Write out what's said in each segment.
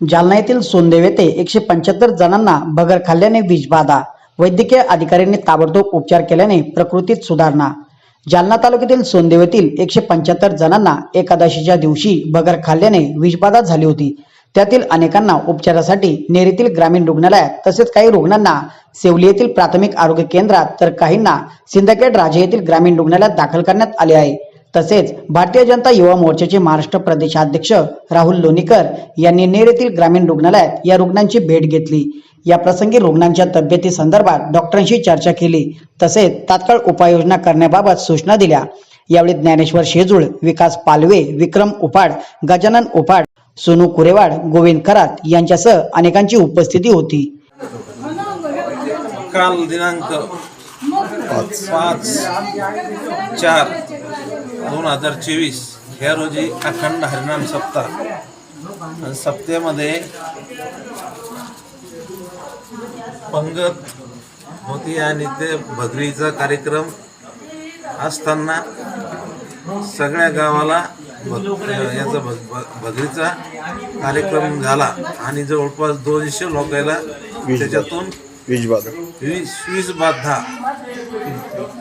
जालना येथील सोनदेव येथे एकशे पंच्याहत्तर जणांना बगर खाल्ल्याने विषबाधा वैद्यकीय अधिकाऱ्यांनी ताबडतोब उपचार केल्याने प्रकृतीत सुधारणा. जालना तालुक्यातील सोनदेव येथील एकशे पंच्याहत्तर जणांना एकादशीच्या दिवशी बगर खाल्ल्याने विषबाधा झाली होती. त्यातील अनेकांना उपचारासाठी नेरीतील ग्रामीण रुग्णालयात तसेच काही रुग्णांना सेवली येथील प्राथमिक आरोग्य केंद्रात तर काहींना सिंदखेड राजे येथील ग्रामीण रुग्णालयात दाखल करण्यात आले आहे. तसेच भारतीय जनता युवा मोर्चाचे महाराष्ट्र प्रदेशाध्यक्ष राहुल लोणीकर यांनी नेर येथील ग्रामीण रुग्णालयात या रुग्णांची भेट घेतली. या प्रसंगी रुग्णांच्या तब्येती संदर्भात डॉक्टरांशी चर्चा केली. तसेच तात्काळ उपाययोजना करण्याबाबत सूचना दिल्या. यावेळी ज्ञानेश्वर शेजूळ विकास पालवे विक्रम उपाड गजानन उपाड सोनू कुरेवाड गोविंद करात यांच्यासह अनेकांची उपस्थिती होती. काल दिनांक पाच चार दोन हजार चोवीस ह्या रोजी अखंड हरिनाम सप्ताह. आणि सप्त्यामध्ये पंगत होती आणि ते भगरीचा कार्यक्रम असताना सगळ्या गावाला भग याचा भग भग- भगरीचा कार्यक्रम झाला. आणि जवळपास दोनशे लोकांना त्याच्यातून वीस वीस बाधा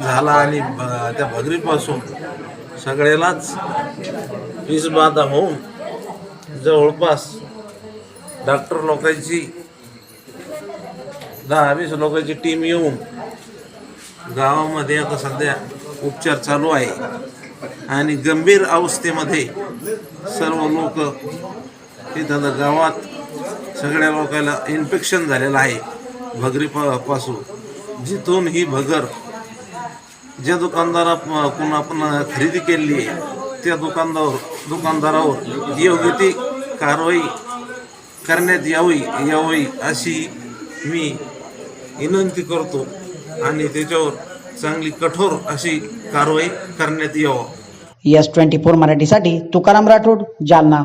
झाला आणि त्या भगरीपासून सगळ्यालाच वीस बाधा होऊन जवळपास डॉक्टर लोकांची दहा वीस लोकांची टीम येऊन गावामध्ये आता सध्या उपचार चालू आहे. आणि गंभीर अवस्थेमध्ये सर्व लोक तिथं गावात सगळ्या लोकांना इन्फेक्शन झालेलं आहे. भगरी पासून. जिथून ही भगर ज्या दुकानदारा कोण आपण खरेदी केलेली आहे त्या दुकानदार दुकानदारावर योग्य ती कारवाई करण्यात यावी यावी अशी मी विनंती करतो आणि त्याच्यावर चांगली कठोर अशी कारवाई करण्यात यावं. एस ट्वेंटी फोर मराठीसाठी तुकाराम राठोड जालना.